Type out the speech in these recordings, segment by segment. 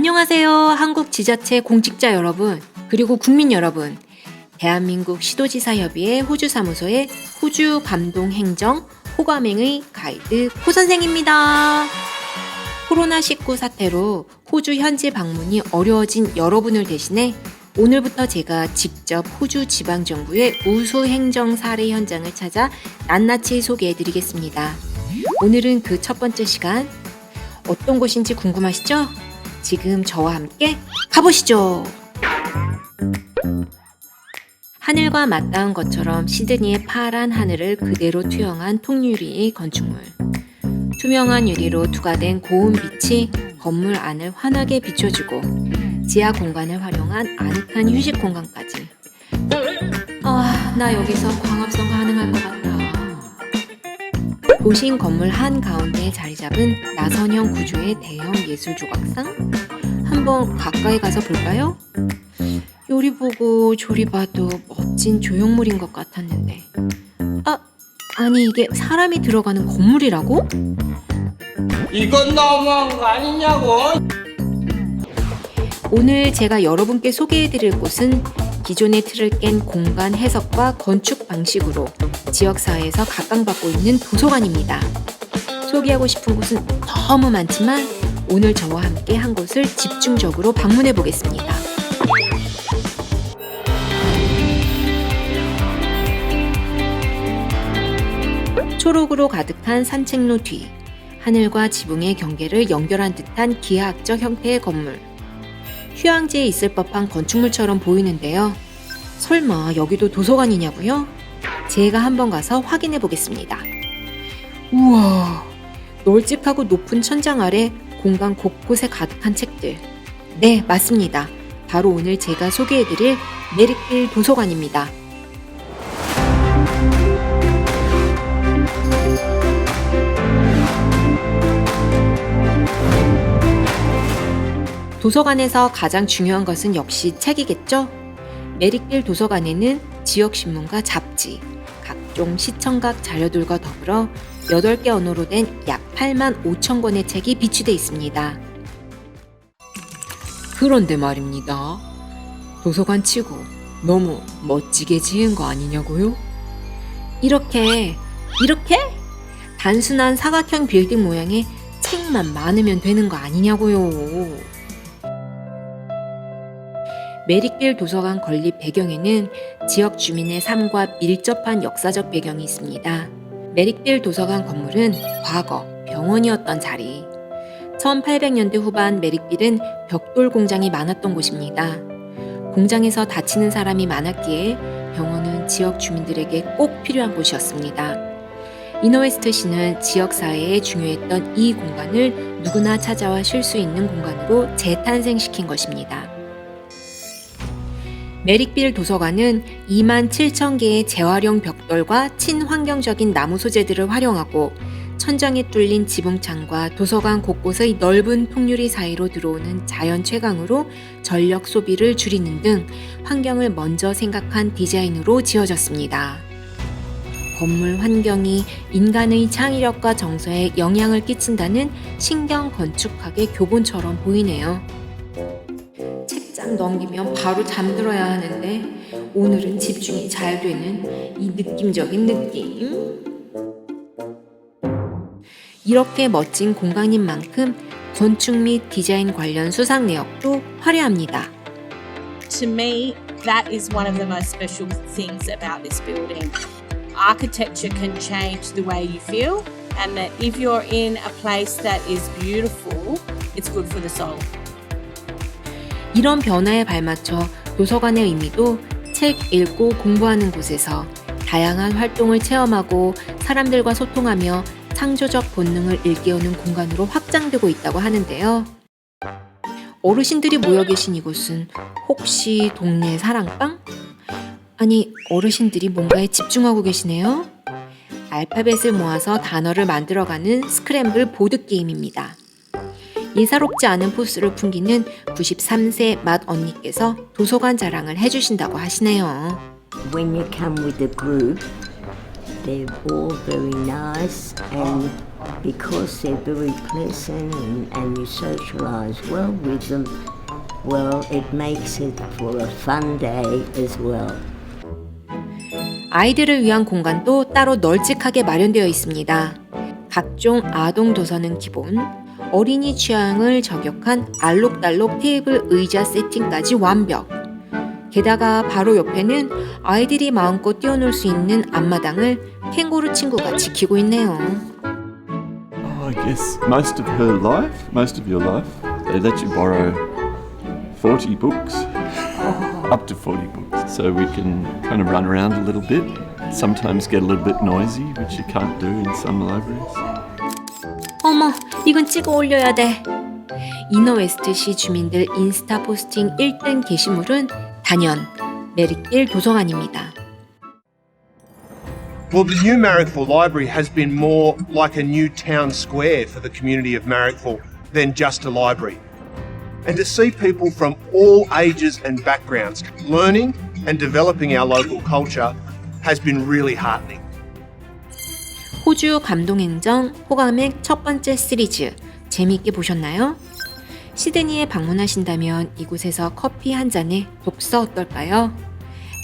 안녕하세요. 한국 지자체 공직자 여러분, 그리고 국민 여러분. 대한민국 시도지사협의회 호주사무소의 호주 감동 행정 호감행의 가이드 호 선생입니다. 코로나19 사태로 호주 현지 방문이 어려워진 여러분을 대신해 오늘부터 제가 직접 호주 지방정부의 우수 행정 사례 현장을 찾아 낱낱이 소개해 드리겠습니다. 오늘은 그 첫 번째 시간. 어떤 곳인지 궁금하시죠? 지금 저와 함께 가보시죠! 하늘과 맞닿은 것처럼 시드니의 파란 하늘을 그대로 투영한 통유리의 건축물. 투명한 유리로 투과된 고운 빛이 건물 안을 환하게 비춰주고 지하 공간을 활용한 아늑한 휴식 공간까지. 아, 나 여기서 광합성 가능할 것 같다. 도심 건물 한 가운데에 자리 잡은 나선형 구조의 대형 예술 조각상? 한번 가까이 가서 볼까요? 요리 보고 조리 봐도 멋진 조형물인 것 같았는데. 아, 아니 이게 사람이 들어가는 건물이라고? 이건 너무한 거 아니냐고. 오늘 제가 여러분께 소개해드릴 곳은 기존의 틀을 깬 공간 해석과 건축 방식으로 지역사회에서 각광받고 있는 도서관입니다. 소개하고 싶은 곳은 너무 많지만 오늘 저와 함께 한 곳을 집중적으로 방문해 보겠습니다. 초록으로 가득한 산책로 뒤, 하늘과 지붕의 경계를 연결한 듯한 기하학적 형태의 건물. 휴양지에 있을 법한 건축물처럼 보이는데요. 설마 여기도 도서관이냐고요? 제가 한번 가서 확인해 보겠습니다. 우와, 널찍하고 높은 천장 아래 공간 곳곳에 가득한 책들. 네, 맞습니다. 바로 오늘 제가 소개해 드릴 메리필 도서관입니다. 도서관에서 가장 중요한 것은 역시 책이겠죠? 메리필 도서관에는 지역신문과 잡지, 각종 시청각 자료들과 더불어 8개 언어로 된 약 8만 5천 권의 책이 비치돼 있습니다. 그런데 말입니다. 도서관 치고 너무 멋지게 지은 거 아니냐고요? 이렇게, 이렇게? 단순한 사각형 빌딩 모양의 책만 많으면 되는 거 아니냐고요. 메리길 도서관 건립 배경에는 지역 주민의 삶과 밀접한 역사적 배경이 있습니다. 메릭빌 도서관 건물은 과거 병원이었던 자리. 1800년대 후반 메릭빌은 벽돌 공장이 많았던 곳입니다. 공장에서 다치는 사람이 많았기에 병원은 지역 주민들에게 꼭 필요한 곳이었습니다. 이너웨스트 시는 지역 사회에 중요했던 이 공간을 누구나 찾아와 쉴 수 있는 공간으로 재탄생시킨 것입니다. 메릭빌 도서관은 2만 7천 개의 재활용 벽돌과 친환경적인 나무 소재들을 활용하고 천장에 뚫린 지붕창과 도서관 곳곳의 넓은 통유리 사이로 들어오는 자연 채광으로 전력 소비를 줄이는 등 환경을 먼저 생각한 디자인으로 지어졌습니다. 건물 환경이 인간의 창의력과 정서에 영향을 끼친다는 신경 건축학의 교본처럼 보이네요. 책장 넘기면 바로 잠들어야 하는데 오늘은 집중이 잘 되는 이 느낌적인 느낌. 이렇게 멋진 공간인 만큼 건축 및 디자인 관련 수상 내역도 화려합니다. To me, that is one of the most special things about this building. Architecture can change the way you feel, and that if you're in a place that is beautiful, it's good for the soul. 이런 변화에 발맞춰 도서관의 의미도 책 읽고 공부하는 곳에서 다양한 활동을 체험하고 사람들과 소통하며 창조적 본능을 일깨우는 공간으로 확장되고 있다고 하는데요. 어르신들이 모여 계신 이곳은 혹시 동네 사랑방? 아니, 어르신들이 뭔가에 집중하고 계시네요. 알파벳을 모아서 단어를 만들어가는 스크램블 보드게임입니다. 예사롭지 않은 포스를 풍기는 93세 맛 언니께서 도서관 자랑을 해주신다고 하시네요. when you come with a group, they're all very nice and because they're very pleasant and, and you socialise well with them, well, it makes it for a fun day as well. 아이들을 위한 공간도 따로 널찍하게 마련되어 있습니다. 각종 아동 도서는 기본, 어린이 취향을 저격한 알록달록 테이블 의자 세팅까지 완벽. 게다가 바로 옆에는 아이들이 마음껏 뛰어놀 수 있는 앞마당을 캥거루 친구가 지키고 있네요. Oh, I guess most of her life, most of your life, they let you borrow 40 books, up to 40 books. So we can kind of run around a little bit, sometimes get a little bit noisy, which you can't do in some libraries. 이건 찍어 올려야 돼. 이너웨스트시 주민들 인스타 포스팅 1등 게시물은 단연 메리길 도서관입니다. Well, the new Marrickville Library has been more like a new town square for the community of Marrickville than just a library. And to see people from all ages and backgrounds learning and developing our local culture has been really heartening. 호주 감동행정 호감액 첫 번째 시리즈 재미있게 보셨나요? 시드니에 방문하신다면 이곳에서 커피 한 잔에 독서 어떨까요?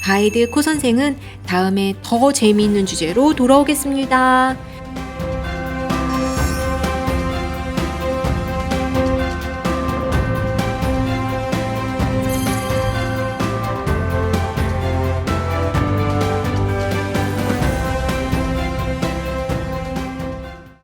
가이드 코 선생은 다음에 더 재미있는 주제로 돌아오겠습니다.